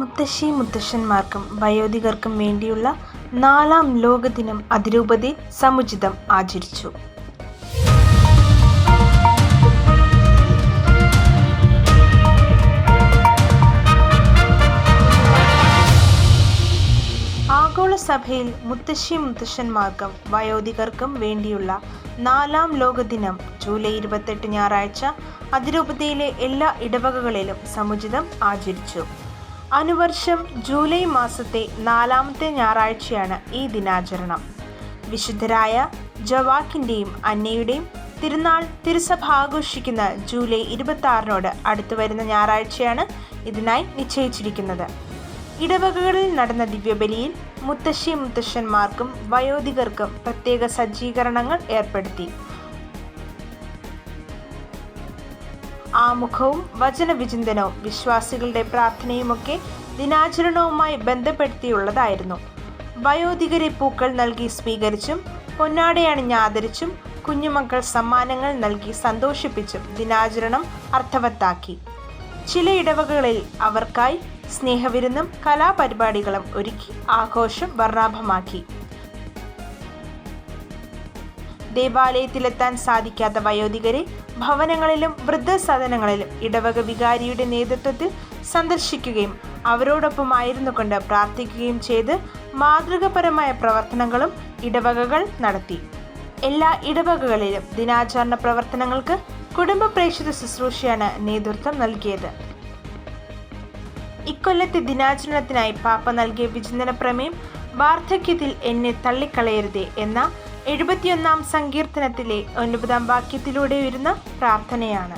മുത്തശ്ശി മുത്തശ്ശന്മാർക്കും വയോധികർക്കും വേണ്ടിയുള്ള നാലാം ലോകദിനം അതിരൂപതി സമുചിതം ആചരിച്ചു. ആഗോള സഭയിൽ മുത്തശ്ശി മുത്തശ്ശന്മാർക്കും വയോധികർക്കും വേണ്ടിയുള്ള നാലാം ലോകദിനം ജൂലൈ ഇരുപത്തെട്ട് ഞായറാഴ്ച അതിരൂപതയിലെ എല്ലാ ഇടവകകളിലും സമുചിതം ആചരിച്ചു. അനുവർഷം ജൂലൈ മാസത്തെ നാലാമത്തെ ഞായറാഴ്ചയാണ് ഈ ദിനാചരണം. വിശുദ്ധരായ ജവാക്കിന്റെയും അന്നയുടെയും തിരുനാൾ തിരുസഭ ആഘോഷിക്കുന്ന ജൂലൈ ഇരുപത്തി ആറിനോട് അടുത്തു വരുന്ന ഞായറാഴ്ചയാണ് ഇതിനായി നിശ്ചയിച്ചിരിക്കുന്നത്. ഇടവകകളിൽ നടന്ന ദിവ്യബലിയിൽ മുത്തശ്ശി മുത്തശ്ശന്മാർക്കും വയോധികർക്കും പ്രത്യേക സജ്ജീകരണങ്ങൾ ഏർപ്പെടുത്തി. ആമുഖവും വചനവിചിന്തനവും വിശ്വാസികളുടെ പ്രാർത്ഥനയുമൊക്കെ ദിനാചരണവുമായി ബന്ധപ്പെടുത്തിയുള്ളതായിരുന്നു. വയോധികരെ പൂക്കൾ നൽകി സ്വീകരിച്ചും പൊന്നാടയണിഞ്ഞ് ആദരിച്ചും കുഞ്ഞുമക്കൾ സമ്മാനങ്ങൾ നൽകി സന്തോഷിപ്പിച്ചും ദിനാചരണം അർത്ഥവത്താക്കി. ചില ഇടവകളിൽ അവർക്കായി സ്നേഹവിരുന്നും കലാപരിപാടികളും ഒരുക്കി ആഘോഷം വർണാഭമാക്കി. ദേവാലയത്തിലെത്താൻ സാധിക്കാത്ത വയോധികരെ ഭവനങ്ങളിലും വൃദ്ധസദനങ്ങളിലും ഇടവക വികാരിയുടെ നേതൃത്വത്തിൽ സന്ദർശിക്കുകയും അവരോടൊപ്പമായിരുന്നു കൊണ്ട് പ്രാർത്ഥിക്കുകയും ചെയ്ത് മാതൃകപരമായ പ്രവർത്തനങ്ങളും ഇടവകകൾ നടത്തി. എല്ലാ ഇടവകകളിലും ദിനാചരണ പ്രവർത്തനങ്ങൾക്ക് കുടുംബ പ്രേക്ഷിത ശുശ്രൂഷയാണ് നേതൃത്വം നൽകിയത്. ഇക്കൊല്ലത്തെ ദിനാചരണത്തിനായി പാപ്പ നൽകിയ വിചിന്തന പ്രമേയം വാർദ്ധക്യത്തിൽ എന്നെ തള്ളിക്കളയരുതേ എന്ന എഴുപത്തിയൊന്നാം സങ്കീർത്തനത്തിലെ ഒൻപതാം വാക്യത്തിലൂടെ വരുന്ന പ്രാർത്ഥനയാണ്.